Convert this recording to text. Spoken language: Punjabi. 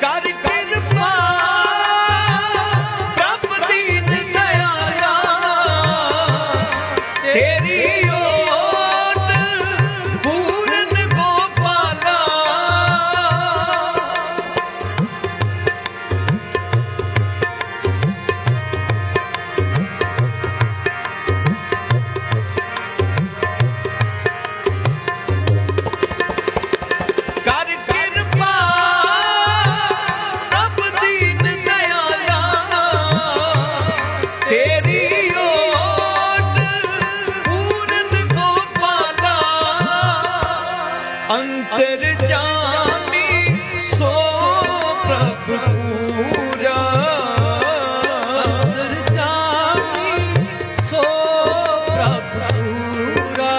God, God. ਅੰਤਰ ਜਾਮੀ ਸੋ ਪ੍ਰਭ ਪੂਰਾ। ਅੰਤਰ ਜਾਮੀ ਸੋ ਪ੍ਰਭ ਪੂਰਾ।